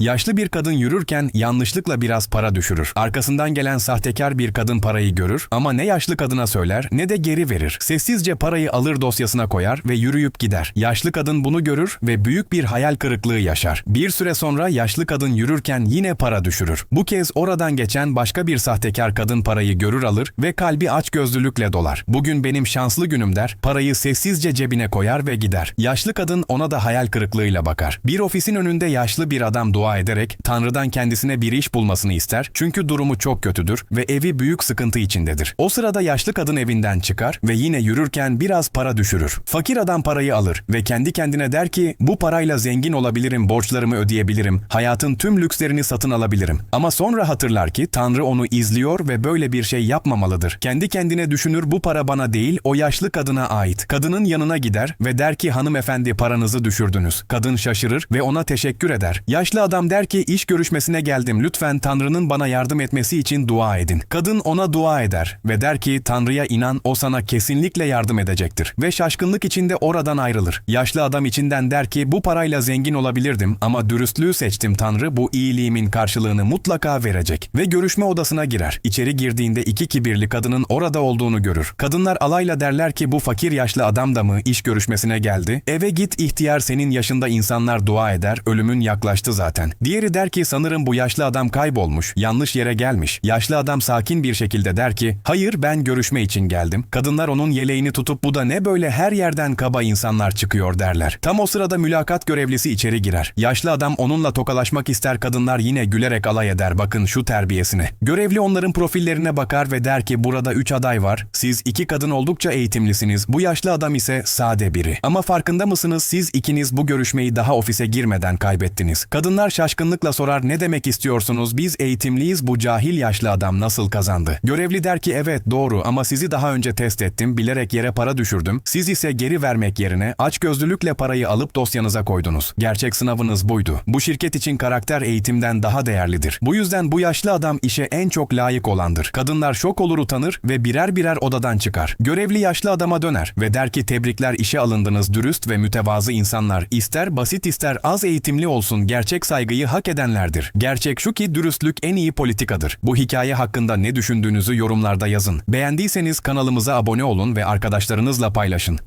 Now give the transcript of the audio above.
Yaşlı bir kadın yürürken yanlışlıkla biraz para düşürür. Arkasından gelen sahtekar bir kadın parayı görür ama ne yaşlı kadına söyler ne de geri verir. Sessizce parayı alır dosyasına koyar ve yürüyüp gider. Yaşlı kadın bunu görür ve büyük bir hayal kırıklığı yaşar. Bir süre sonra yaşlı kadın yürürken yine para düşürür. Bu kez oradan geçen başka bir sahtekar kadın parayı görür alır ve kalbi açgözlülükle dolar. Bugün benim şanslı günüm der, parayı sessizce cebine koyar ve gider. Yaşlı kadın ona da hayal kırıklığıyla bakar. Bir ofisin önünde yaşlı bir adam dua ederek Tanrı'dan kendisine bir iş bulmasını ister çünkü durumu çok kötüdür ve evi büyük sıkıntı içindedir. O sırada yaşlı kadın evinden çıkar ve yine yürürken biraz para düşürür. Fakir adam parayı alır ve kendi kendine der ki bu parayla zengin olabilirim, borçlarımı ödeyebilirim, hayatın tüm lükslerini satın alabilirim. Ama sonra hatırlar ki Tanrı onu izliyor ve böyle bir şey yapmamalıdır. Kendi kendine düşünür bu para bana değil o yaşlı kadına ait. Kadının yanına gider ve der ki hanımefendi paranızı düşürdünüz. Kadın şaşırır ve ona teşekkür eder. Yaşlı adam der ki iş görüşmesine geldim lütfen Tanrı'nın bana yardım etmesi için dua edin. Kadın ona dua eder ve der ki Tanrı'ya inan o sana kesinlikle yardım edecektir. Ve şaşkınlık içinde oradan ayrılır. Yaşlı adam içinden der ki bu parayla zengin olabilirdim ama dürüstlüğü seçtim Tanrı bu iyiliğimin karşılığını mutlaka verecek. Ve görüşme odasına girer. İçeri girdiğinde iki kibirli kadının orada olduğunu görür. Kadınlar alayla derler ki bu fakir yaşlı adam da mı iş görüşmesine geldi? Eve git ihtiyar senin yaşında insanlar dua eder ölümün yaklaştı zaten. Diğeri der ki sanırım bu yaşlı adam kaybolmuş, yanlış yere gelmiş. Yaşlı adam sakin bir şekilde der ki hayır ben görüşme için geldim. Kadınlar onun yeleğini tutup bu da ne böyle her yerden kaba insanlar çıkıyor derler. Tam o sırada mülakat görevlisi içeri girer. Yaşlı adam onunla tokalaşmak ister kadınlar yine gülerek alay eder bakın şu terbiyesine. Görevli onların profillerine bakar ve der ki burada üç aday var. Siz iki kadın oldukça eğitimlisiniz. Bu yaşlı adam ise sade biri. Ama farkında mısınız siz ikiniz bu görüşmeyi daha ofise girmeden kaybettiniz. Kadınlar şaşkınlıkla sorar ne demek istiyorsunuz biz eğitimliyiz bu cahil yaşlı adam nasıl kazandı? Görevli der ki evet doğru ama sizi daha önce test ettim bilerek yere para düşürdüm. Siz ise geri vermek yerine açgözlülükle parayı alıp dosyanıza koydunuz. Gerçek sınavınız buydu. Bu şirket için karakter eğitimden daha değerlidir. Bu yüzden bu yaşlı adam işe en çok layık olandır. Kadınlar şok olur utanır ve birer birer odadan çıkar. Görevli yaşlı adama döner ve der ki tebrikler işe alındınız dürüst ve mütevazı insanlar. İster basit ister az eğitimli olsun gerçek saygıyı hak edenlerdir. Gerçek şu ki dürüstlük en iyi politikadır. Bu hikaye hakkında ne düşündüğünüzü yorumlarda yazın. Beğendiyseniz kanalımıza abone olun ve arkadaşlarınızla paylaşın.